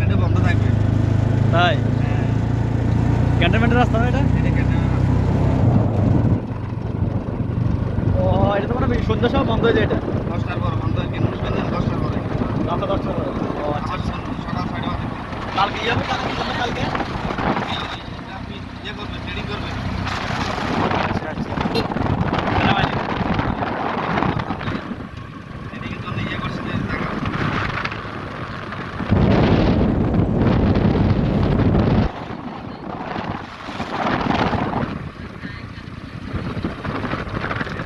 দিনে বন্ধ থাকবে। তাই? হ্যাঁ। ক্যান্টনমেন্টের রাস্তা না এটা? ও এটা তো মানে সন্ধ্যার সময় বন্ধ হয়ে যায় এটা। দশটার পর বন্ধ হয় কিন্তু সন্ধ্যা দশটার পরে। রাস্তা দশটা করে ও আচ্ছা সকাল ছয়টা বাজে। কালকে যাবে কালকে কালকে? ইয়ে করবেন ট্রেডিং করবেন আচ্ছা আচ্ছা সেনাবাহিনী। ট্রেডিংয়ের জন্য ইয়ে করছে যে টাকা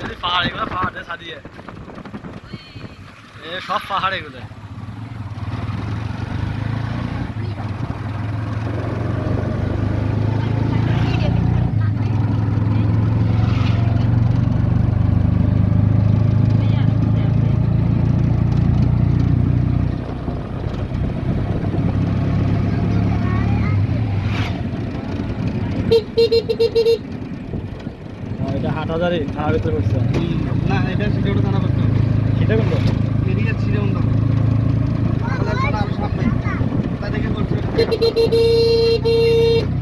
এই পাহাড় এগুলো পাহাড়ে সাদিয়ে এ সব পাহাড় এগুলো। এটা হাট হাজারে ভিতরে করছে না এটা সেটা ওটা জানা করতে হবে। সেটা কোনটা? ピピピピピピピピピピピピ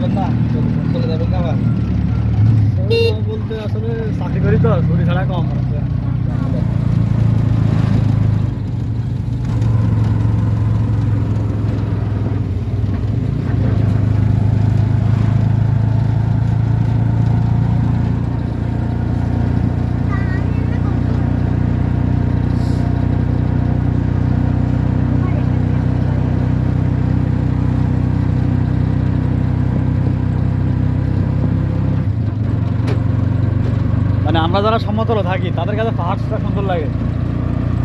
বেড়াবেন না চলে যাবেন না আবার? বলতে আসলে চাকরি করি তো শরীর ছাড়া কম। মানে আমরা যারা সমতলে থাকি তাদের কাছে পাহাড়টা সুন্দর লাগে।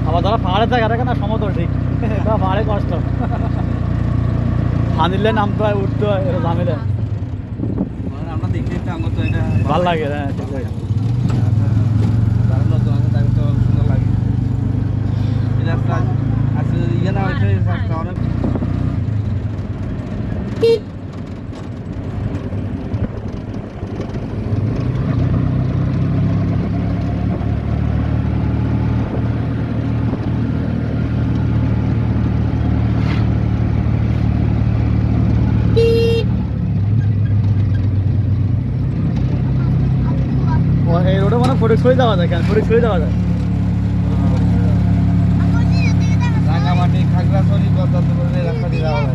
আবার যারা পাহাড়ে থাকে না সমতল ঠিক। তারা পাহাড়ে কষ্ট। হানিলে নামতে হয় উঠতে হয় এটা ঝামেলা। আমরা দেখতে দেখতে আমার তো এটা ভালো লাগে হ্যাঁ তাদের সুন্দর লাগে। ইয়ে না হয়েছে অনেক ও, ফটিক ছড়ে যাওয়া যায় কেন? ফটিক ছড়ে যাওয়া যায়। রাঙামাটি খাগড়াছড়ি পদ্মাপুর এই রাস্তা দিয়ে যায়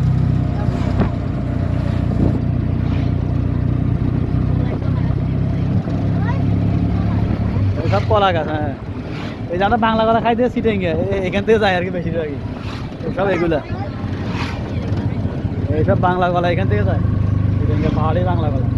সব কলা গাছ হ্যাঁ। এই জানা বাংলা কলা খাই দিয়ে সিটেন এখান থেকে যায় আর কি বেশিরভাগই। সব এগুলা। এইসব বাংলা কলা এখান থেকে যায়। পাহাড়ি বাংলা কলা।